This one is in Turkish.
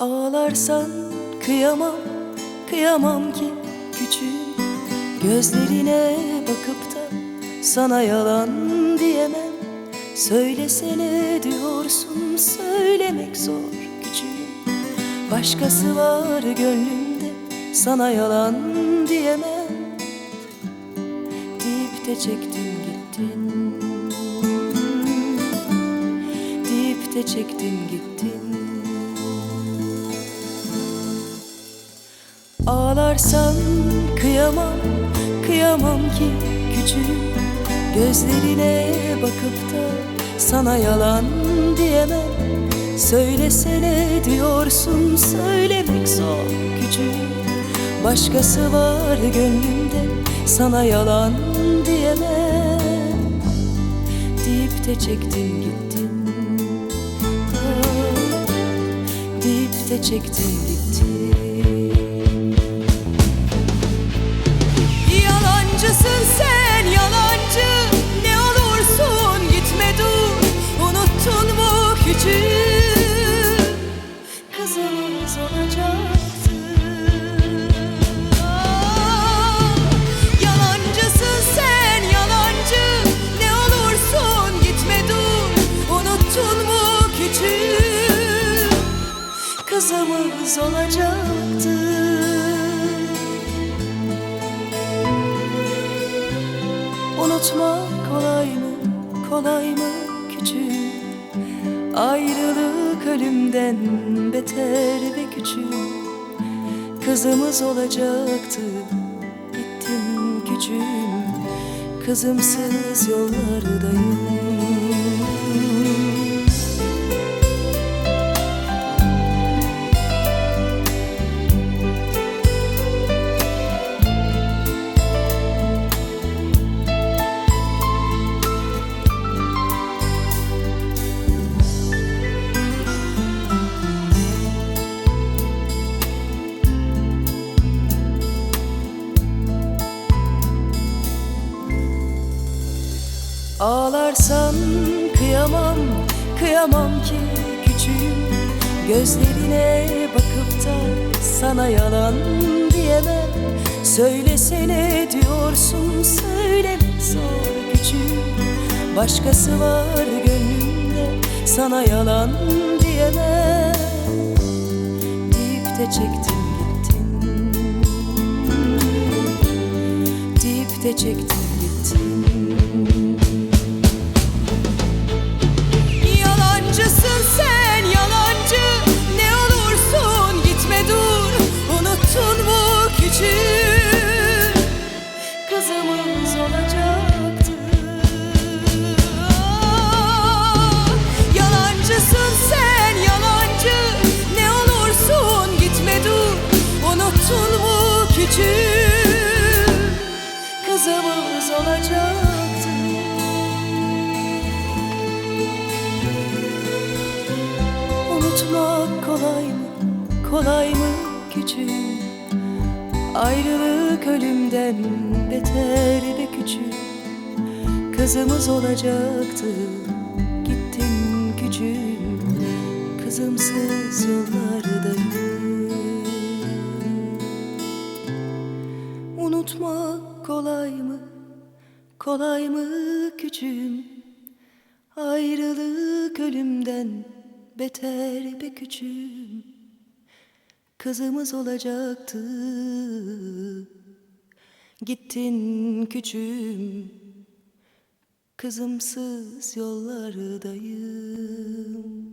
Ağlarsan kıyamam, kıyamam ki küçüğüm. Gözlerine bakıp da sana yalan diyemem. Söylesene diyorsun söylemek zor küçüğüm. Başkası var gönlümde sana yalan diyemem. Deyip de çektin gittin. Deyip de çektin Ağlarsan kıyamam, kıyamam ki küçüğüm Gözlerine bakıp da sana yalan diyemem. Söylesene diyorsun söylemek zor küçüğüm Başkası var gönlümde sana yalan diyemem. Deyip de çektin gittin Deyip de çektin gittin Yalancısın sen yalancı Ne olursun gitme dur. Unuttun mu küçük Kızımız olacaktı. Ah, Yalancısın sen yalancı Ne olursun gitme dur. Unuttun mu küçük Kızımız olacaktı Unutmak kolay mı, kolay mı küçüğüm? Ayrılık ölümden beter ve küçüğüm. Kızımız olacaktı, gittin küçüğüm. Kızımsız yollardayım Ağlarsan kıyamam, kıyamam ki küçüğüm. Gözlerine bakıp da sana yalan diyemem. Söylesene diyorsun söylemek zor küçüğüm. Başkası var gönlümde sana yalan diyemem. Deyip de çektin gittin. Deyip de çektin gittin küçük Kızımız olacaktı. Unutmak kolay mı, kolay mı küçüğüm? Ayrılık ölümden beter ve küçük Kızımız olacaktı, gittin küçüğüm. Kızımsız yollardayım Unutmak kolay mı, kolay mı küçüğüm? Ayrılık ölümden beter be küçüğüm. Kızımız olacaktı. Gittin küçüğüm. Kızımsız yollardayım